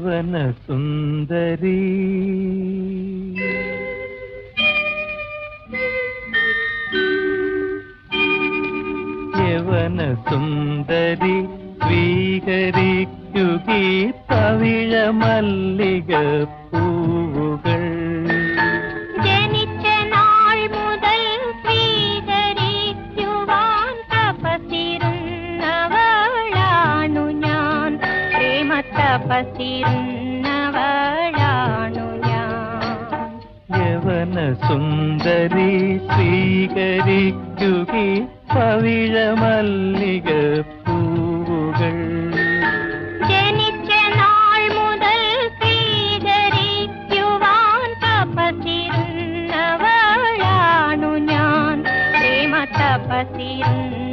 വനസുന്ദരി. യവനസുന്ദരി സ്വീകരിക്കുകീ പവിഴ മല്ലിക പൂവുകൾ തപസിരുന്നവളാണു ഞാൻ. യവന സുന്ദരി സ്വീകരിക്കുകി പവിഴമല്ലിക പൂവുകൾ. ജനിച്ച നാൾ മുതൽ സ്വീകരിക്കുവാൻ തപസിരുന്നവളാണു ഞാൻ. പ്രേമ തപസിരുന്ന